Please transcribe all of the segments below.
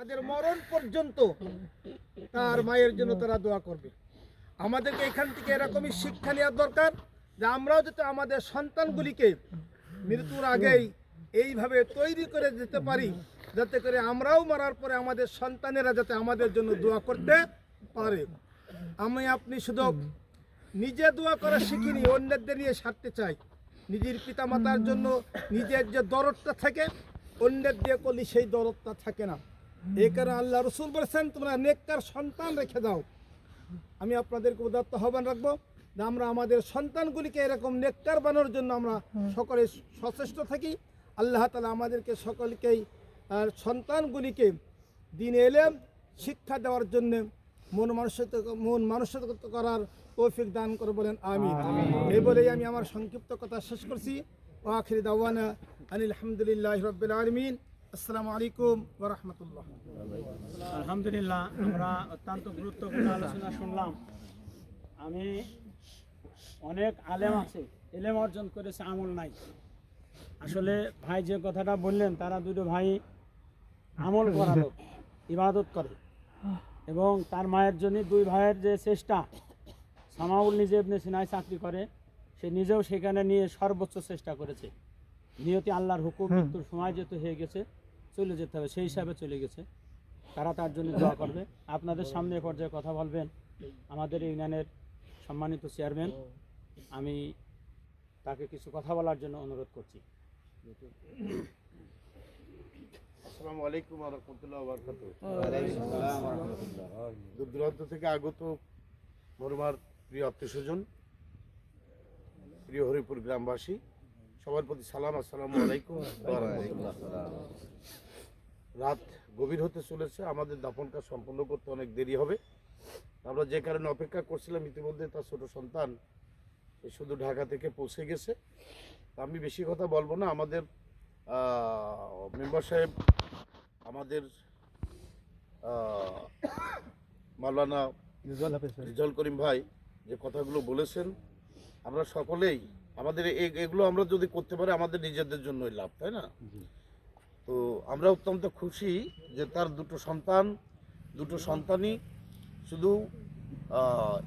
তাদের মরণ পর্যন্ত তার মায়ের জন্য তারা দোয়া করবে। আমাদেরকে এখান থেকে এরকমই শিক্ষা নেওয়া দরকার যে আমরাও যাতে আমাদের সন্তানগুলিকে মৃত্যুর আগেই এইভাবে তৈরি করে যেতে পারি, যাতে করে আমরাও মারার পরে আমাদের সন্তানেরা যাতে আমাদের জন্য দোয়া করতে পারে। আমি আপনি শুধু নিজে দোয়া করা শিখিনি, অন্যদের নিয়ে সারতে চাই। নিজের পিতামাতার জন্য নিজের যে দরদটা থাকে, অন্যের দিয়ে করলে সেই দরদটা থাকে না। এই কারণে আল্লাহ রসুল বলেছেন তোমরা নেককার সন্তান রেখে দাও। আমি আপনাদেরকে উদাত্ত আহ্বান রাখব যে আমরা আমাদের সন্তানগুলিকে এরকম নেককার বানানোর জন্য আমরা সকলে সচেষ্ট থাকি। আল্লাহ তালা আমাদেরকে সকলকেই আর সন্তানগুলিকে দিন এলেম শিক্ষা দেওয়ার জন্য মন মানসিক মন মানসিকতা করার তৌফিক দান করে বলেন আমি এই বলেই আমি আমার সংক্ষিপ্ত কথা শেষ করছি। ও আখিরি দাওয়ানা আনিল আলহামদুলিল্লাহ রবিল আলমিন। আসসালামু আলাইকুম ওরহমতুল্লাহ আলহামদুলিল্লাহ আমরা অত্যন্ত গুরুত্বপূর্ণ আলোচনা শুনলাম। আমি অনেক আলেম আছে এলেম অর্জন করেছে আমল নাই। আসলে ভাই যে কথাটা বললেন তারা দুটো ভাই আমল করা লোক ইবাদত করে। এবং তার মায়ের জন্য দুই ভাইয়ের যে চেষ্টা সামাউল নিজে এমনি সিনায় চাকরি করে সে নিজেও সেখানে নিয়ে সর্বোচ্চ চেষ্টা করেছে। নিয়তি আল্লাহর হুকুম মৃত্যুর সময় যেহেতু হয়ে গেছে চলে যেতে হবে সেই হিসাবে চলে গেছে। তারা তার জন্য দোয়া করবে। আপনাদের সামনে এ পর্যায়ে কথা বলবেন আমাদের ইউনিয়নের সম্মানিত চেয়ারম্যান। আমি তাকে কিছু কথা বলার জন্য অনুরোধ করছি। আসসালামু আলাইকুম ওয়া রাহমাতুল্লাহি দূর দূরান্ত থেকে আগত মরমার প্রিয় আত্মীয় স্বজন প্রিয় হরিপুর গ্রামবাসী সবার প্রতি সালাম আসসালামু আলাইকুম। ওয়া রাহমাতুল্লাহ। রাত গভীর হতে চলেছে আমাদের দাফন কাজ সম্পন্ন করতে অনেক দেরি হবে। আমরা যে কারণে অপেক্ষা করছিলাম ইতিমধ্যে তার ছোট সন্তান এই শুধু ঢাকা থেকে পৌঁছে গেছে। তা আমি বেশি কথা বলব না আমাদের মেম্বার সাহেব আমাদের মাওলানা রিজাল করিম ভাই যে কথাগুলো বলেছেন আমরা সকলেই আমাদের এগুলো আমরা যদি করতে পারি আমাদের নিজেদের জন্যই লাভ তাই না? তো আমরা অত্যন্ত খুশি যে তার দুটো সন্তান, দুটো সন্তানই শুধু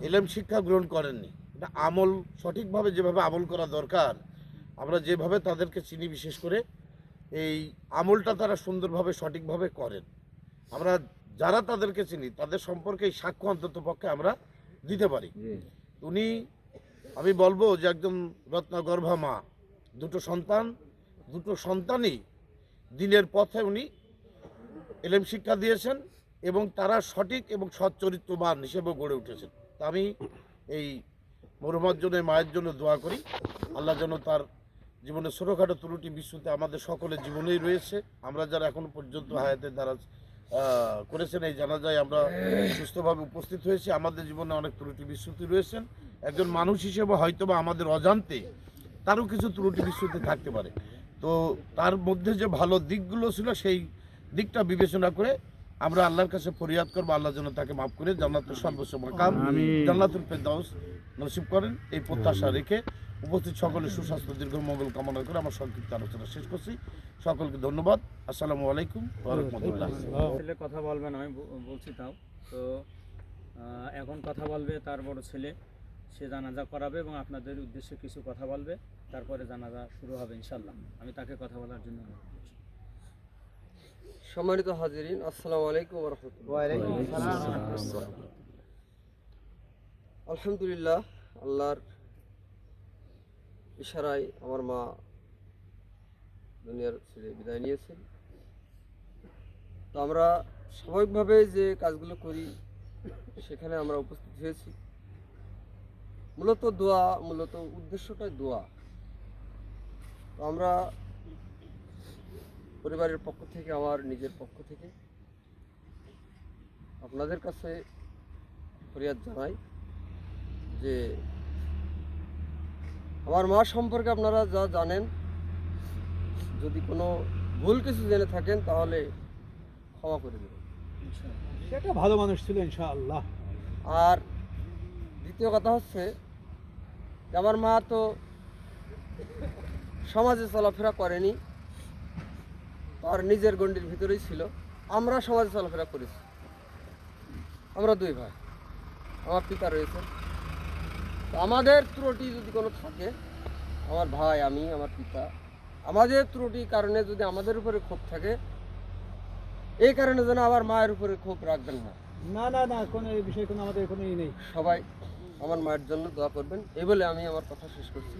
এলেম শিক্ষা গ্রহণ করেননি। এটা আমল, সঠিকভাবে যেভাবে আমল করা দরকার, আমরা যেভাবে তাদেরকে চিনি বিশেষ করে, এই আমলটা তারা সুন্দরভাবে, সঠিকভাবে করেন। আমরা যারা তাদেরকে চিনি, তাদের সম্পর্কে এই সাক্ষ্য অন্তত পক্ষে আমরা দিতে পারি। উনি, আমি বলব যে একদম রত্নগর্ভা মা, দুটো সন্তান, দুটো সন্তানই দিনের পথে উনি এলেম শিক্ষা দিয়েছেন এবং তারা সঠিক এবং সৎ চরিত্রবান হিসেবে গড়ে উঠেছেন। তা আমি এই মরুমার জন্য মায়ের জন্য দোয়া করি। আল্লাহ যেন তার জীবনে ছোটোখাটো ত্রুটি বিশ্বতে আমাদের সকলের জীবনেই রয়েছে। আমরা যারা এখনও পর্যন্ত হায়াতের দ্বারা করেছেন, এই জানা যায় আমরা সুস্থভাবে উপস্থিত হয়েছি। আমাদের জীবনে অনেক ত্রুটি বিশ্বতি রয়েছেন। একজন মানুষ হিসেবে হয়তো বা আমাদের অজান্তে তারও কিছু ত্রুটি বিশ্বতি থাকতে পারে। তো তার মধ্যে যে ভালো দিকগুলো ছিল সেই দিকটা বিবেচনা করে আমরা আল্লাহর কাছে ফরিয়াদ করব আল্লাহ যেন তাকে মাফ করে জান্নাতের সর্বোচ্চ মাকাম জান্নাতুল ফেরদাউস নসিব করেন। এই প্রত্যাশা রেখে উপস্থিত সকলের সুস্বাস্থ্য দীর্ঘ মঙ্গল কামনা করে আমার সংক্ষিপ্ত আলোচনা শেষ করছি। সকলকে ধন্যবাদ। আসসালামু আলাইকুম ওয়া ছেলে কথা বলবেন আমি বলছি তাও। তো এখন কথা বলবে তার বড় ছেলে। সে জানাজা করাবে এবং আপনাদের উদ্দেশ্যে কিছু কথা বলবে। তারপরে জানাজা শুরু হবে ইনশাল্লাহ আমি তাকে কথা বলার জন্য সম্মানিত হাজিরিন আসসালামু আলাইকুম রহমতুল্লাহ। আলহামদুলিল্লাহ আল্লাহর ইশারায় আমার মা দুনিয়ার ছেড়ে বিদায় নিয়েছেন। তো আমরা স্বাভাবিকভাবে যে কাজগুলো করি সেখানে আমরা উপস্থিত হয়েছি। মূলত দোয়া মূলত উদ্দেশ্যটাই দোয়া। তো আমরা পরিবারের পক্ষ থেকে আমার নিজের পক্ষ থেকে আপনাদের কাছে ফরিয়াদ জানাই যে আমার মা সম্পর্কে আপনারা যা জানেন যদি কোনো ভুল কিছু জেনে থাকেন তাহলে ক্ষমা করে দেবেন। সেটা ভালো মানুষ ছিল ইনশাআল্লাহ। আর দ্বিতীয় কথা হচ্ছে আমার মা তো সমাজে চলাফেরা করেনি। তার নিজের গণ্ডির ভিতরেই ছিল। আমরা সমাজে চলাফেরা করেছি। আমরা দুই ভাই। আমার পিতা রয়েছে। আমাদের ত্রুটি যদি কোনো থাকে আমার ভাই আমি আমার পিতা আমাদের ত্রুটির কারণে যদি আমাদের উপরে ক্ষোভ থাকে এই কারণে যেন আমার মায়ের উপরে ক্ষোভ রাখবেন না। না না না কোনো এই বিষয়ে কোনো আমাদের কোনো ই নেই। সবাই আমার মায়ের জন্য দোয়া করবেন। এই বলে আমি আমার কথা শেষ করছি।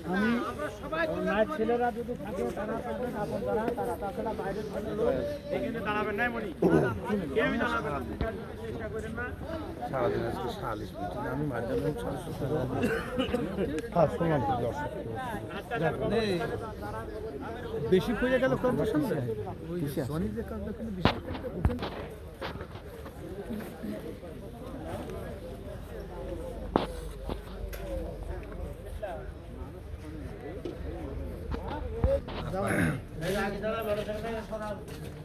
স্বামী মায়ের ছেলেরা যদি থাকে তারা থাকবেন আপন তারা তারা তাছাড়া বাইরের এখানে দাঁড়াবেন না মনি কেউই দাঁড়াবেন আমি মাঝে বেশি করে গেল ওই কাজটা কিন্তু বেশি হবে